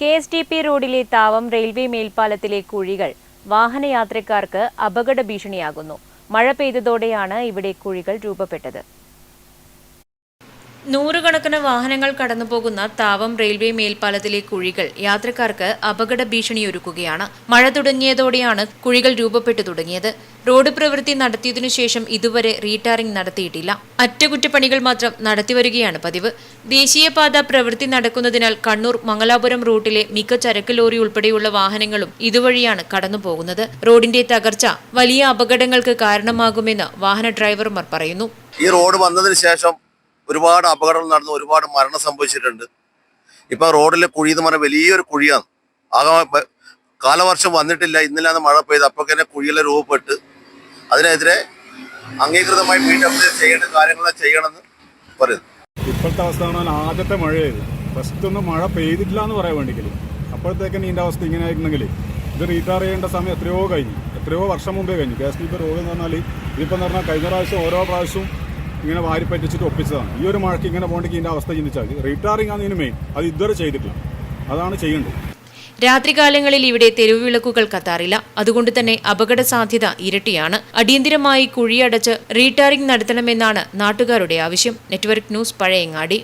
K S D P റോഡിലെ Thavam railway മേൽപ്പാലത്തിലെ കുഴികൾ വാഹനയാത്രക്കാർക്ക് അപകട ഭീഷണിയാകുന്നു. മഴ പെയ്തതോടെയാണ് ഇവിടെ കുഴികൾ രൂപപ്പെട്ടത്. നൂറുകണക്കിന് വാഹനങ്ങൾ കടന്നുപോകുന്ന താവം റെയിൽവേ മേൽപ്പാലത്തിലെ കുഴികൾ യാത്രക്കാർക്ക് അപകട ഭീഷണിയൊരുക്കുകയാണ്. മഴ തുടങ്ങിയതോടെയാണ് കുഴികൾ രൂപപ്പെട്ടു തുടങ്ങിയത്. റോഡ് പ്രവൃത്തി നടത്തിയതിനു ശേഷം ഇതുവരെ റീടാറിംഗ് നടത്തിയിട്ടില്ല. അറ്റകുറ്റപ്പണികൾ മാത്രം നടത്തിവരികയാണ് പതിവ്. ദേശീയപാത പ്രവൃത്തി നടക്കുന്നതിനാൽ കണ്ണൂർ മംഗലാപുരം റൂട്ടിലെ മിക്ക ചരക്ക് ലോറി ഉൾപ്പെടെയുള്ള വാഹനങ്ങളും ഇതുവഴിയാണ് കടന്നുപോകുന്നത്. റോഡിന്റെ തകർച്ച വലിയ അപകടങ്ങൾക്ക് കാരണമാകുമെന്ന് വാഹന ഡ്രൈവർമാർ പറയുന്നു. ഈ റോഡ് വന്നതിന് ശേഷം ഒരുപാട് അപകടങ്ങൾ നടന്നു ഒരുപാട് മരണം സംഭവിച്ചിട്ടുണ്ട്. ഇപ്പൊ റോഡിലെ കുഴി എന്ന് പറഞ്ഞാൽ വലിയൊരു കുഴിയാണ്. ആകെ കാലവർഷം വന്നിട്ടില്ല ഇന്നലാണ് മഴ പെയ്ത് അപ്പൊ തന്നെ കുഴിയിലെ രൂപപ്പെട്ട് അതിനെതിരെ അംഗീകൃതമായി പി ചെയ്യേണ്ട കാര്യങ്ങളെ ചെയ്യണമെന്ന് പറയുന്നു. ഇപ്പോഴത്തെ അവസ്ഥ പറഞ്ഞാൽ ആദ്യത്തെ മഴയായത് ഫസ്റ്റ് ഒന്നും മഴ പെയ്തിട്ടില്ല എന്ന് പറയാൻ വേണ്ടിക്കില്ല അപ്പോഴത്തേക്കും ഇതിന്റെ അവസ്ഥ ഇങ്ങനെ ആയിരുന്നെങ്കിൽ ഇത് റീറ്റയർ ചെയ്യേണ്ട സമയം എത്രയോ കഴിഞ്ഞു. എത്രയോ വർഷം മുമ്പേ കഴിഞ്ഞു. കെ എസ് ടി റോഡ് എന്ന് പറഞ്ഞാൽ ഇതിപ്പോൾ എന്ന് പറഞ്ഞാൽ കഴിഞ്ഞ പ്രാവശ്യം ഓരോ പ്രാവശ്യവും ഇങ്ങനെ വാരിപ്പറ്റിച്ചിട്ട് ഒപ്പിച്ചതാണ്. ഈ ഒരു മഴയ്ക്ക് ഇങ്ങനെ പോകണ്ടെങ്കിൽ ഇതിന്റെ അവസ്ഥ ചിന്തിച്ചാൽ റിട്ടയറിംഗ് ആണ് ഇതിന് മെയിൻ അത് ഇതുവരെ ചെയ്തിട്ടില്ല. അതാണ് ചെയ്യേണ്ടത്. രാത്രികാലങ്ങളിൽ ഇവിടെ തെരുവ് വിളക്കുകൾ കത്താറില്ല. അതുകൊണ്ട് തന്നെ അപകട സാധ്യത ഇരട്ടിയാണ്. അടിയന്തിരമായി കുഴിയടച്ച് റീടാറിംഗ് നടത്തണമെന്നാണ് നാട്ടുകാരുടെ ആവശ്യം. Network news Pazhayangadi.